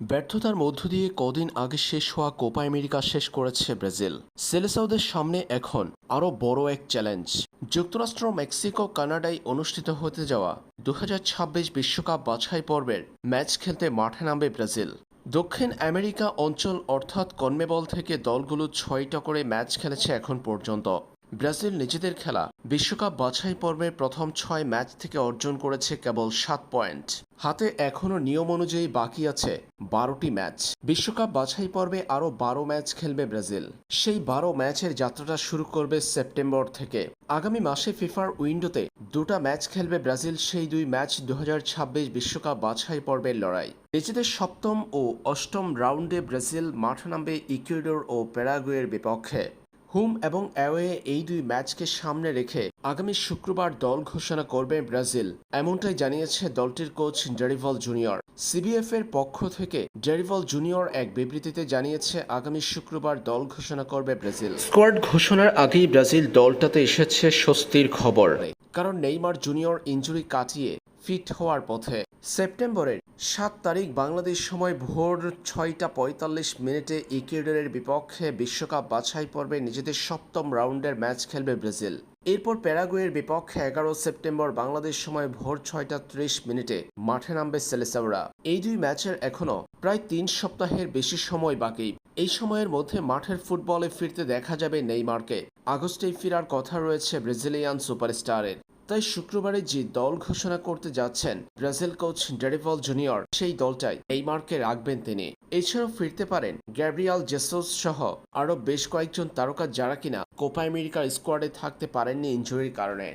ব্যর্থতার মধ্য দিয়ে কদিন আগে শেষ হওয়া কোপা আমেরিকা শেষ করেছে ব্রাজিল। সেলেসাওদের সামনে এখন আরও বড় এক চ্যালেঞ্জ। যুক্তরাষ্ট্র, মেক্সিকো, কানাডায় অনুষ্ঠিত হতে যাওয়া দু বিশ্বকাপ বাছাই পর্বের ম্যাচ খেলতে মাঠে নামবে ব্রাজিল। দক্ষিণ আমেরিকা অঞ্চল অর্থাৎ কনমেবল থেকে দলগুলো ছয়টা করে ম্যাচ খেলেছে এখন পর্যন্ত। ব্রাজিল নিজেদের খেলা বিশ্বকাপ বাছাই পর্বের প্রথম ছয় ম্যাচ থেকে অর্জন করেছে কেবল সাত পয়েন্ট। হাতে এখনও নিয়ম অনুযায়ী বাকি আছে বারোটি ম্যাচ। বিশ্বকাপ বাছাই পর্বে আরও বারো ম্যাচ খেলবে ব্রাজিল। সেই বারো ম্যাচের যাত্রাটা শুরু করবে সেপ্টেম্বর থেকে। আগামী মাসে ফিফার উইন্ডোতে দুটা ম্যাচ খেলবে ব্রাজিল, সেই দুই ম্যাচ দু বিশ্বকাপ বাছাই পর্বের লড়াই। নিজেদের সপ্তম ও অষ্টম রাউন্ডে ব্রাজিল মাঠে নামবে ইকুয়েডর ও প্যারাগুয়ের বিপক্ষে। হুম এবং অ্যাওয়ে এই দুই ম্যাচকে সামনে রেখে আগামী শুক্রবার দল ঘোষণা করবে ব্রাজিল। এমনটাই জানিয়েছে দলটির কোচ ডেরিভল জুনিয়র। সিবিএফ এর পক্ষ থেকে ডেরিভল জুনিয়র এক বিবৃতিতে জানিয়েছে আগামী শুক্রবার দল ঘোষণা করবে ব্রাজিল। স্কোয়াড ঘোষণার আগেই ব্রাজিল দলটাতে এসেছে স্বস্তির খবর। কারণ নেইমার জুনিয়র ইঞ্জুরি কাটিয়ে ফিট হওয়ার পথে সেপ্টেম্বরের সাত তারিখ বাংলাদেশ সময় ভোর ছয়টা পঁয়তাল্লিশ মিনিটে ইকুয়েডরের বিপক্ষে বিশ্বকাপ বাছাই পর্বে নিজেদের সপ্তম রাউন্ডের ম্যাচ খেলবে ব্রাজিল। এরপর প্যারাগুয়ের বিপক্ষে এগারো সেপ্টেম্বর বাংলাদেশ সময় ভোর ছয়টা ত্রিশ মিনিটে মাঠে নামবে সেলেসাওরা। এই দুই ম্যাচের এখনও প্রায় তিন সপ্তাহের বেশি সময় বাকি। এই সময়ের মধ্যে মাঠের ফুটবলে ফিরতে দেখা যাবে নেইমারকে। আগস্টেই ফেরার কথা রয়েছে ব্রাজিলিয়ান সুপারস্টারের। তাই শুক্রবারে যে দল ঘোষণা করতে যাচ্ছেন, ব্রাজিল কোচ ডেরিভল জুনিয়র, সেই দলটাই এই মার্কে রাখবেন তিনি। এছাড়াও ফিরতে পারেন গ্যাব্রিয়াল জেসোস সহ আরও বেশ কয়েকজন তারকা যারা কিনা কোপা আমেরিকার স্কোয়াডে থাকতে পারেননি ইঞ্জুরির কারণে।